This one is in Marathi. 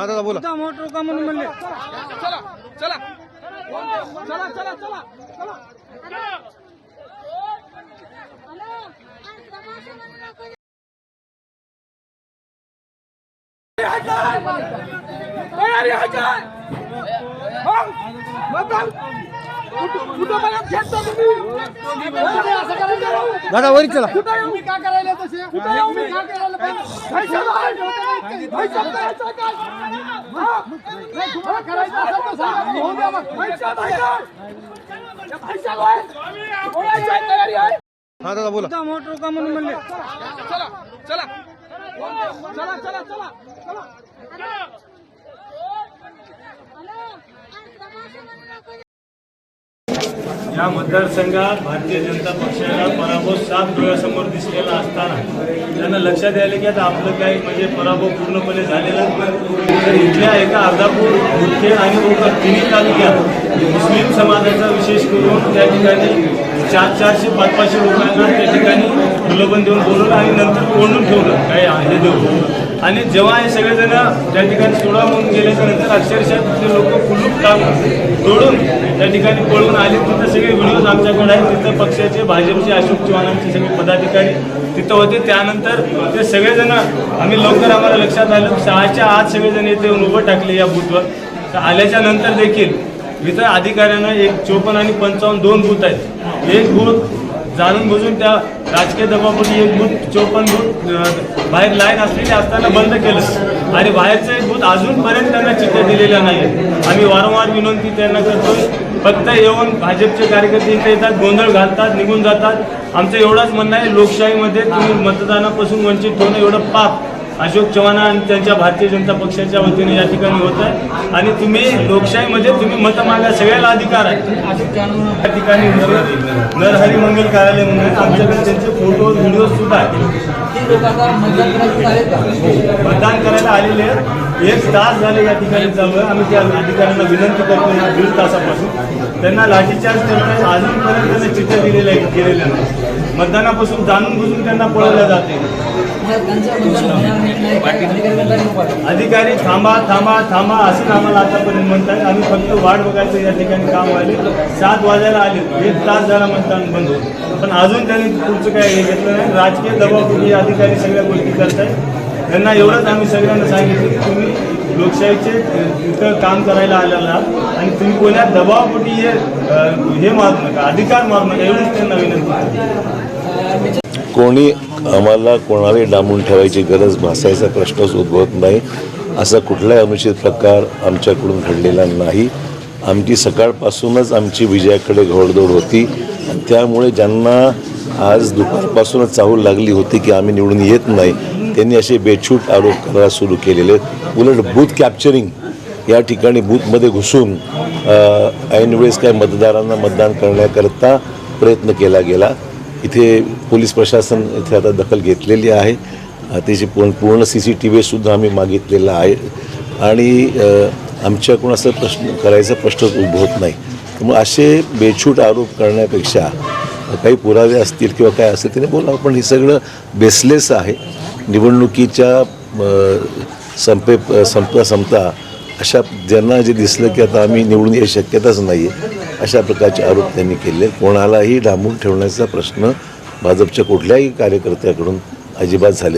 हा दादा बोला मुद्दा मोटर का म्हणून म्हणले दादा वरी चला. हा दादा बोला. मोटर का म्हणून म्हणले चला चला चला चला चला चला. या मतदारसंघात भारतीय जनता पक्षाला पराभव सात डोळ्यासमोर दिसलेला असताना त्यांना लक्षात यायला की आता आपलं काही म्हणजे पराभव पूर्णपणे झालेला तर इथल्या एका अर्धापूर मुखेड आणि कोकण तिन्ही तालुक्यात मुस्लिम समाजाचा विशेष करून त्या ठिकाणी चार चारशे पाच पाचशे लोकांना त्या ठिकाणी प्रलोभन देऊन बोलवलं आणि नंतर कोंडून ठेवलं. काही हे देऊन आणि जेव्हा हे सगळेजण त्या ठिकाणी सोडा म्हणून गेल्याच्यानंतर अक्षरशः तिथले लोक कुलूप काम तोडून त्या ठिकाणी पळून आले. तिथं सगळे व्हिडिओज आमच्याकडे आहेत. तिथं पक्षाचे भाजपचे अशोक चव्हाणांचे सगळे पदाधिकारी तिथं होते. त्यानंतर ते सगळेजण आम्ही लवकर आम्हाला लक्षात आलं. सहाच्या आत सगळेजण येथे येऊन उभं टाकले या बूथवर तर आल्याच्यानंतर देखील इथं अधिकाऱ्यांना एक चोपन्न आणि पंचावन्न दोन बूथ आहेत. एक बूथ जाणून बुजून त्या राजकीय दबावापोटी एक बूथ चोपन्न बूथ बाहेर लाईन असलेली असताना बंद केलं. आणि बाहेरचे एक अजूनपर्यंत त्यांना चित्र दिलेलं नाही. आम्ही वारंवार विनंती त्यांना करतो फक्त येऊन भाजपचे कार्यकर्ते इथे येतात गोंधळ घालतात निघून जातात. आमचं एवढंच म्हणणं आहे लोकशाहीमध्ये तुम्ही मतदानापासून वंचित ठेवणं एवढं पाप. अशोक चव्हाण आणि त्यांच्या भारतीय जनता पक्षाच्या वतीने या ठिकाणी होत आहे. आणि तुम्ही लोकशाहीमध्ये तुम्ही मतं मागा सगळ्याला अधिकार आहे. या ठिकाणी नरहरी मंगल कार्यालय म्हणून आमच्याकडे त्यांचे फोटो व्हिडिओ सुद्धा आहेत. मतदान करायला आलेले आहेत. एक तास झाले या ठिकाणी चालू आहे. आम्ही त्या अधिकाऱ्यांना विनंती करतो दीड तासापासून. त्यांना लाठीचार्ज करताय अजूनपर्यंत त्यांना चिठ्ठ्या दिलेल्या आहेत गेलेल्या नाही मतदानापासून जाणून बुजून त्यांना पळवलं जाते अधिकारी थांबा थांबा थांबा असं आम्हाला आतापर्यंत म्हणतात आम्ही फक्त वाट बघायचं या ठिकाणी काम आले सात वाजायला आले. एक तास झाला म्हणतात बंद पण अजून त्यांनी पुढचं काय हे घेतलं नाही. राजकीय दबावपोटी अधिकारी सगळ्या गोष्टी करतायत. त्यांना एवढंच आम्ही सगळ्यांना सांगितलं की तुम्ही लोकशाहीचे इथं काम करायला आलेला आणि तुम्ही कोणत्या दबावपोटी हे हे मारू नका अधिकार मारू नका. एवढीच त्यांना विनंती. कोणी आम्हाला कोणालाही डांबून ठेवायची गरज भासायचा प्रश्नच उद्भवत नाही. असा कुठलाही अनुचित प्रकार आमच्याकडून घडलेला नाही. आमची सकाळपासूनच आमची विजयाकडे घोडदौड होती. आणि त्यामुळे ज्यांना आज दुपारपासूनच चाहूल लागली होती की आम्ही निवडून येत नाही त्यांनी असे बेछूट आरोप करायला सुरू केलेले आहेत. उलट बूथ कॅप्चरिंग या ठिकाणी बूथमध्ये घुसून ऐनवेळेस काय मतदारांना मतदान करण्याकरता प्रयत्न केला गेला. इथे पोलीस प्रशासन इथे आता दखल घेतलेली आहे. त्याची पूर्ण पूर्ण सी सी टी व्हीसुद्धा आम्ही मागितलेला आहे. आणि आमच्याकडून असं प्रश्न करायचा प्रश्नच उद्भवत नाही. त्यामुळे असे बेछूट आरोप करण्यापेक्षा काही पुरावे असतील किंवा काय असेल त्याने बोलावं. पण हे सगळं बेसलेस आहे. निवडणुकीच्या संपे संपता संपता अशा ज्यांना जे दिसलं की आता आम्ही निवडून येऊ शक्यताच नाही आहे अशा प्रकारचे आरोप त्यांनी केले. कोणालाही डांबून ठेवण्याचा प्रश्न भाजपच्या कुठल्याही कार्यकर्त्याकडून अजिबात झाले